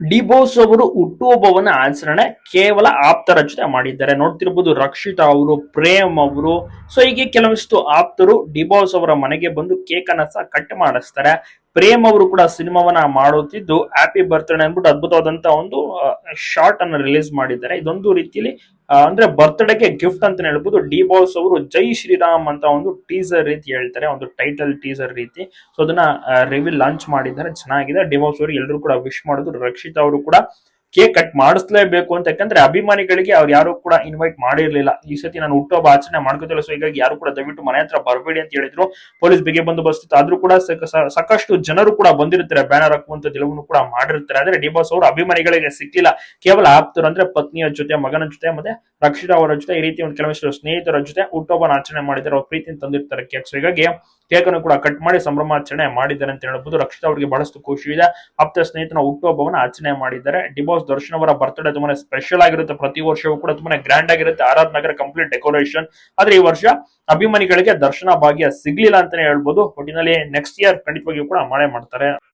D Bose ಅವರು ಹುಟ್ಟುಹಬ್ಬವನ್ನ ಆಚರಣೆ ಕೇವಲ ಆಪ್ತರ ಜೊತೆ ಮಾಡಿದ್ದಾರೆ. ನೋಡ್ತಿರ್ಬೋದು ರಕ್ಷಿತಾ ಅವರು, ಪ್ರೇಮ್ ಅವರು. ಸೊ ಹೀಗೆ ಕೆಲವಷ್ಟು ಆಪ್ತರು ಡಿಬೋಸ್ ಅವರ ಮನೆಗೆ ಬಂದು ಕೇಕ್ ಸಹ ಕಟ್ ಮಾಡಿಸ್ತಾರೆ. ಪ್ರೇಮ್ ಅವರು ಕೂಡ ಸಿನಿಮಾವನ್ನ ಮಾಡುತ್ತಿದ್ದು ಹ್ಯಾಪಿ ಬರ್ತ್ಡೇ ಅಂದ್ಬಿಟ್ಟು ಅದ್ಭುತವಾದಂತ ಒಂದು ಶಾರ್ಟ್ ಅನ್ನ ರಿಲೀಸ್ ಮಾಡಿದ್ದಾರೆ. ಇದೊಂದು ರೀತಿಯಲ್ಲಿ ಅಂದ್ರೆ ಬರ್ತ್ಡೇಗೆ ಗಿಫ್ಟ್ ಅಂತ ಹೇಳ್ಬೋದು. ಡಿ ಬಾಸ್ ಅವರು ಜೈ ಶ್ರೀರಾಮ್ ಅಂತ ಒಂದು ಟೀಸರ್ ರೀತಿ ಹೇಳ್ತಾರೆ, ಒಂದು ಟೈಟಲ್ ಟೀಸರ್ ರೀತಿ. ಸೊ ಅದನ್ನ ರಿವ್ಯೂ ಲಾಂಚ್ ಮಾಡಿದ್ದಾರೆ. ಚೆನ್ನಾಗಿದೆ. ಡಿ ಬಾಸ್ ಅವರು ಎಲ್ಲರೂ ಕೂಡ ವಿಶ್ ಮಾಡೋದು. ರಕ್ಷಿತ್ ಅವರು ಕೂಡ ಕೇಕ್ ಕಟ್ ಮಾಡಿಸ್ಲೇಬೇಕು ಅಂತ, ಯಾಕಂದ್ರೆ ಅಭಿಮಾನಿಗಳಿಗೆ ಅವ್ರು ಯಾರು ಕೂಡ ಇನ್ವೈಟ್ ಮಾಡಿರ್ಲಿಲ್ಲ. ಈ ಸತಿ ನಾನು ಹುಟ್ಟುಹಬ್ಬ ಆಚರಣೆ ಮಾಡ್ಕೋತಿಲ್ಲ ಸೊ ಹೀಗಾಗಿ ಯಾರು ಕೂಡ ದಯವಿಟ್ಟು ಮನೆ ಹತ್ರ ಬರಬೇಡಿ ಅಂತ ಹೇಳಿದ್ರು. ಪೊಲೀಸ್ ಬಿಗಿ ಬಂದೋಬಸ್ತ್ ಆದ್ರೂ ಕೂಡ ಸಾಕಷ್ಟು ಜನರು ಕೂಡ ಬಂದಿರ್ತಾರೆ, ಬ್ಯಾನರ್ ಹಾಕುವಂತ ಗೆಲುವನ್ನು ಕೂಡ ಮಾಡಿರ್ತಾರೆ. ಆದ್ರೆ ಡಿ ಬಾಸ್ ಅವರು ಅಭಿಮಾನಿಗಳಿಗೆ ಸಿಕ್ಕಿಲ್ಲ ಕೇವಲ ಆಪ್ತರು ಅಂದ್ರೆ ಪತ್ನಿಯ ಜೊತೆ, ಮಗನ ಜೊತೆ, ಮತ್ತೆ ರಕ್ಷಿತಾ ಅವರ ಜೊತೆ ಈ ರೀತಿ ಒಂದು ಕೆಲವಷ್ಟು ಸ್ನೇಹಿತರ ಜೊತೆ ಹುಟ್ಟುಹಬ್ಬನ ಆಚರಣೆ ಮಾಡಿದ್ದಾರೆ. ಅವ್ರ ಪ್ರೀತಿ ತಂದಿರ್ತಾರೆ ಕೇಕ್. ಸೊ ಹೀಗಾಗಿ ಕೇಕ್ ಅನ್ನು ಕೂಡ ಕಟ್ ಮಾಡಿ ಸಂಭ್ರಮಾಚರಣೆ ಮಾಡಿದ್ದಾರೆ ಅಂತ ಹೇಳ್ಬೋದು. ರಕ್ಷಿತಾ ಅವರಿಗೆ ಬಹಳಷ್ಟು ಖುಷಿ ಇದೆ. ಆಪ್ತ ಸ್ನೇಹಿತನ ಹುಟ್ಟುಹಬ್ಬವನ್ನು ಆಚರಣೆ ಮಾಡಿದ್ದಾರೆ. ಡಿಬೋಸ್ ದರ್ಶನ್ ಅವರ ಬರ್ತ್ಡೇ ತುಂಬಾನೇ ಸ್ಪೆಷಲ್ ಆಗಿರುತ್ತೆ. ಪ್ರತಿ ವರ್ಷವೂ ಕೂಡ ತುಂಬಾನೇ ಗ್ರ್ಯಾಂಡ್ ಆಗಿರುತ್ತೆ. ಆರಾಧ್ ನಗರ ಕಂಪ್ಲೀಟ್ ಡೆಕೋರೇಷನ್ ಆದ್ರೆ ಈ ವರ್ಷ ಅಭಿಮಾನಿಗಳಿಗೆ ದರ್ಶನ ಭಾಗ್ಯ ಸಿಗ್ಲಿಲ್ಲ ಅಂತಾನೆ ಹೇಳ್ಬೋದು. ಒಟ್ಟಿನಲ್ಲಿ ನೆಕ್ಸ್ಟ್ ಇಯರ್ ಖಂಡಿತವಾಗಿಯೂ ಕೂಡ ಮಾಡೇ ಮಾಡ್ತಾರೆ.